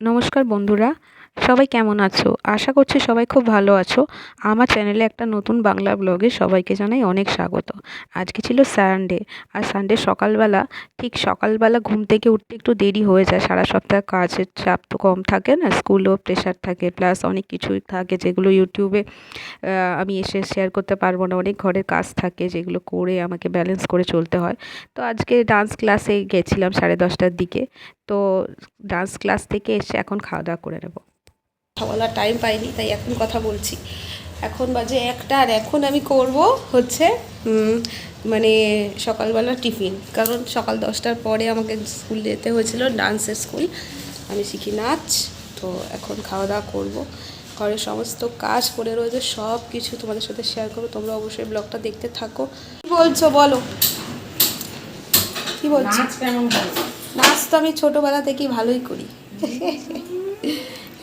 নমস্কার বন্ধুরা সবাই কেমন আছো? আশা করছি সবাই খুব ভালো আছো। আমার চ্যানেলে একটা নতুন বাংলা ব্লগে সবাইকে জানাই অনেক স্বাগত। আজকে ছিল সানডে আর সানডে সকালবেলা, ঠিক সকালবেলা ঘুম থেকে উঠতে একটু দেরি হয়ে যায়। সারা সপ্তাহ কাজের চাপ তো কম থাকে না, স্কুলও প্রেশার থাকে প্লাস অনেক কিছুই থাকে যেগুলো ইউটিউবে আমি এসে শেয়ার করতে পারব না। অনেক ঘরের কাজ থাকে যেগুলো করে আমাকে ব্যালেন্স করে চলতে হয়। তো আজকে ডান্স ক্লাসে গেছিলাম সাড়ে দশটার দিকে। তো ডান্স ক্লাস থেকে এসে এখন খাওয়া দাওয়া করে নেব। বলার টাইম পাইনি তাই এখন কথা বলছি। এখন বাজে একটা আর এখন আমি করব হচ্ছে মানে সকালবেলা টিফিন। কারণ সকাল দশটার পরে আমাকে স্কুল যেতে হয়েছিল ডান্সের স্কুল আমি শিখি নাচ তো এখন খাওয়া দাওয়া করব। ঘরের সমস্ত কাজ করে রয়েছে সব কিছু তোমাদের সাথে শেয়ার করব। তোমরা অবশ্যই ব্লগটা দেখতে থাকো। কি বলছো বলো? কি বলছো? নাচ তো আমি ছোটোবেলা থেকেই ভালোই করি।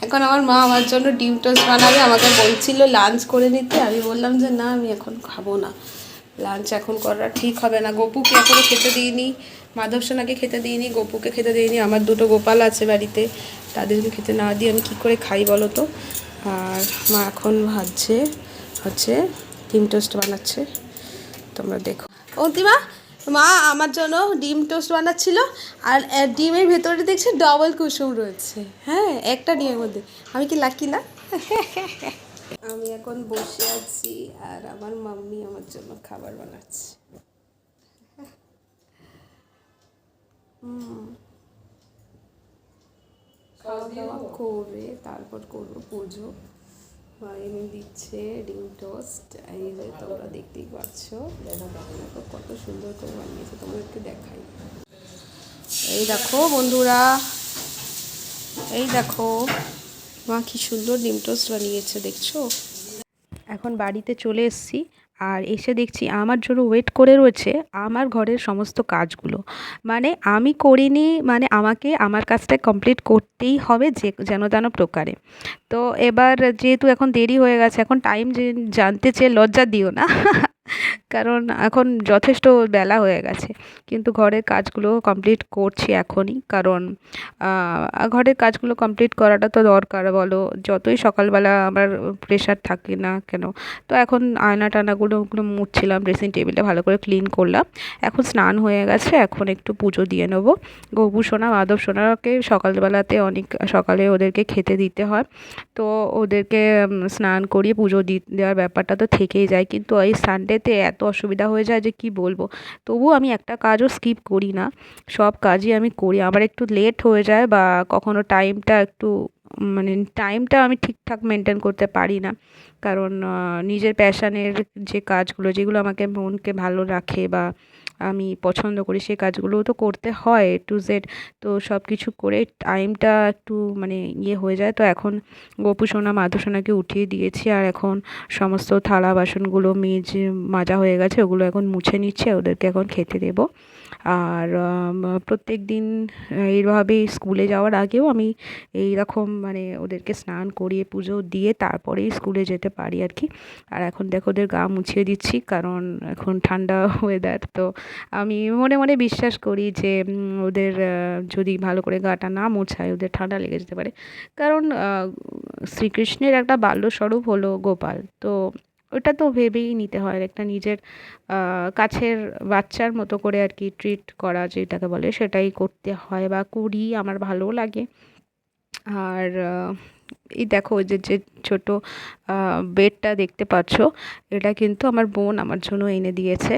এখন আমার মা আমার জন্য ডিম টোস্ট বানাবে, আমাকে বলছিল লাঞ্চ করে নিতে। আমি বললাম যে, না, আমি এখন খাব না। লাঞ্চ এখন করা ঠিক হবে না। গপুকে এখনও খেতে দিইনি। মাধব সোনাকে খেতে দিইনি, গপুকে খেতে দিইনি। আমার দুটো গোপাল আছে বাড়িতে, তাদেরকে খেতে না দিয়ে আমি কী করে খাই বলো তো? আর মা এখন ভাজছে, হচ্ছে ডিম টোস্ট বানাচ্ছে। তোমরা দেখো। অন্তিমা মা আমার জন্য ডিম টোস্ট বানাচ্ছিল আর ডিমের ভেতরে দেখছি ডবল কুসুম রয়েছে। হ্যাঁ একটা ডিমের মধ্যে। আমি কি লাকি না? আমি এখন বসে আছি আর আমার মাম্মি আমার জন্য খাবার বানাচ্ছে। হুম। খাওয়া দাওয়া করে তারপর করব পুজো। এনে দিচ্ছে, ডিম টোস্ট এই যে তোমরা দেখতেই পাচ্ছ। দেখো কত সুন্দর করে বানিয়েছে একটু দেখাই। এই দেখো বন্ধুরা, এই দেখো মা কি সুন্দর ডিম টোস্ট বানিয়েছে, দেখছ? এখন বাড়িতে চলে এসেছি আর এসে দেখছি আমার জন্য ওয়েট করে রয়েছে আমার ঘরের সমস্ত কাজগুলো। মানে আমি করিনি মানে আমাকে আমার কাজটা কমপ্লিট করতেই হবে যে, যেন তেন প্রকারে। তো এবার যেহেতু এখন দেরি হয়ে গেছে, এখন টাইম জানতে চেয়ে লজ্জা দিও না। কারণ এখন যথেষ্ট বেলা হয়ে গেছে। কিন্তু ঘরের কাজগুলো কমপ্লিট করছি এখনই। কারণ ঘরের কাজগুলো কমপ্লিট করাটা তো দরকার বলো। যতই সকালবেলা আমার প্রেশার থাকে না কেন। তো এখন আয়না টানাগুলো ওগুলো মুছছিলাম ড্রেসিং টেবিলে ভালো করে ক্লিন করলাম। এখন স্নান হয়ে গেছে, এখন একটু পুজো দিয়ে নেব। গবু সোনা, মাধব সোনাকে সকালবেলাতে অনেক, সকালে ওদেরকে খেতে দিতে হয়। তো ওদেরকে স্নান করিয়ে পুজো দি, দেওয়ার ব্যাপারটা তো থেকেই যায়। কিন্তু এই সানডেতে এত অসুবিধা হয়ে যায় যে কি বলব? তবুও আমি একটা কাজও স্কিপ করি না। সব কাজই আমি করি। আমার একটু লেট হয়ে যায় বা কখনো টাইমটা একটু মানে টাইমটা আমি ঠিকঠাক মেনটেন করতে পারি না। কারণ নিজের প্যাশানের যে কাজগুলো, যেগুলো আমাকে মনকে ভালো রাখে বা আমি পছন্দ করি সেই কাজগুলোও তো করতে হয় টু জেড তো সব কিছু করে টাইমটা একটু মানে ইয়ে হয়ে যায়। তো এখন গোপু সোনা মাধু সোনাকে উঠিয়ে দিয়েছি আর এখন সমস্ত থালা বাসনগুলো মেজে মাজা হয়ে গেছে, ওগুলো এখন মুছে নিচ্ছে, ওদেরকে এখন খেতে দেবো। আর প্রত্যেক দিন এইভাবেই স্কুলে যাওয়ার আগেও আমি এই রকম মানে ওদেরকে স্নান করিয়ে পুজো দিয়ে তারপরেই স্কুলে যেতে পারি আর কি। আর এখন দেখো ওদের গা মুছিয়ে দিচ্ছি, কারণ এখন ঠান্ডা ওয়েদার তো আমি মনে মনে বিশ্বাস করি যে ওদের যদি ভালো করে গাটা না মোছায়, ওদের ঠান্ডা লেগে যেতে পারে। কারণ শ্রীকৃষ্ণের একটা বাল্যস্বরূপ হলো গোপাল। তো ওটা তো ভেবেই নিতে হয়, একটা নিজের কাছের বাচ্চার মতো করে আর কি ট্রিট করা যেটাকে বলে, সেটাই করতে হয় বা করি, আমার ভালোও লাগে। আর এই দেখো যে যে ছোটো বেডটা দেখতে পাচ্ছ, এটা কিন্তু আমার বোন আমার জন্য এনে দিয়েছে।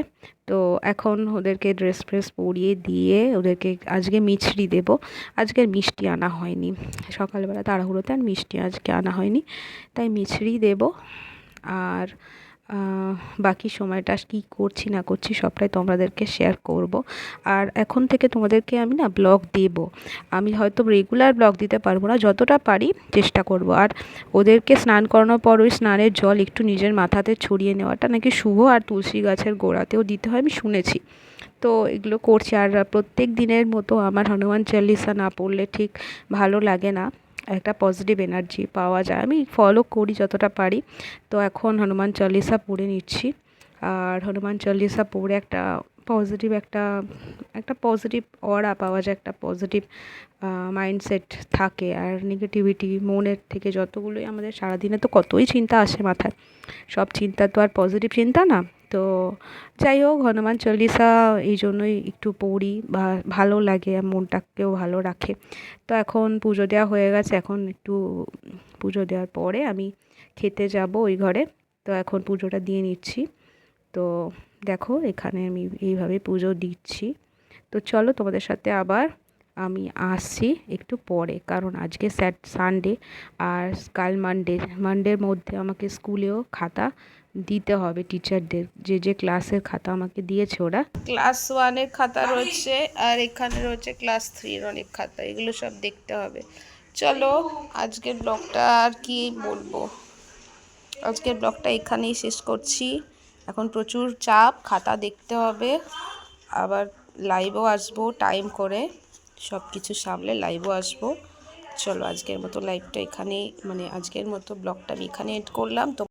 তো এখন ওদেরকে ড্রেস ফ্রেস পরিয়ে দিয়ে ওদেরকে আজকে মিছরি দেব। আজকে মিষ্টি আনা হয়নি। সকালবেলা তাড়াহুড়োতে আর মিষ্টি আজকে আনা হয়নি। তাই মিছড়ি দেব। আর বাকি সময়টা কি করছি না করছি সবটাই তোমাদেরকে শেয়ার করব। আর এখন থেকে তোমাদেরকে আমি না ব্লগ দেব। আমি হয়তো রেগুলার ব্লগ দিতে পারব না, যতটা পারি চেষ্টা করব। আর ওদেরকে স্নান করানোর পর ওই স্নানের জল একটু নিজের মাথাতে ছড়িয়ে নেওয়াটা নাকি শুভ, আর তুলসী গাছের গোড়াতেও দিতে হয়, আমি শুনেছি। তো এগুলো করছি, আর প্রত্যেক দিনের মতো আমার হনুমান চল্লিশা না পড়লে ঠিক ভালো লাগে না। একটা পজিটিভ এনার্জি পাওয়া যায়। আমি ফলো করি যতটা পারি। তো এখন হনুমান চল্লিশা পড়ে নিচ্ছি। আর হনুমান চল্লিশা পড়ে একটা পজিটিভ একটা একটা পজিটিভ অরা পাওয়া যায়, একটা পজিটিভ মাইন্ডসেট থাকে। আর নেগেটিভিটি মনের থেকে যতগুলোই আমাদের সারাদিনে তো কতই চিন্তা আসে মাথায়, সব চিন্তা তো আর পজিটিভ চিন্তা না। তো যাই হোক, হনুমান চল্লিশা এই জন্যই একটু পড়ি, বা ভালো লাগে মনটাকেও ভালো রাখে। তো এখন পুজো দেওয়া হয়ে গেছে, এখন একটু পুজো দেওয়ার পরে আমি খেতে যাব ওই ঘরে। তো এখন পুজোটা দিয়ে নিচ্ছি। তো দেখো, এখানে আমি এইভাবে পুজো দিচ্ছি। তো চলো তোমাদের সাথে আবার আমি আসছি একটু পরে, কারণ আজকে স্যাট, সানডে আর কাল মানডে। মানডের মধ্যে আমাকে স্কুলেও খাতা দিতে হবে টিচারদের যে যে ক্লাসের খাতা আমাকে দিয়েছে ওরা। ক্লাস ওয়ানের খাতা রয়েছে আর এখানে রয়েছে ক্লাস থ্রির অনেক খাতা। এগুলো সব দেখতে হবে। চলো, আজকের ব্লগটা আর কি বলব? আজকের ব্লগটা এখানেই শেষ করছি। এখন প্রচুর চাপ, খাতা দেখতে হবে। আবার লাইভও আসব টাইম করে। সব কিছু সামলে লাইভও আসব। চলো, আজকের মতো লাইভটা এখানেই মানে আজকের মতো ব্লগটা আমি এখানে এড করলাম। তো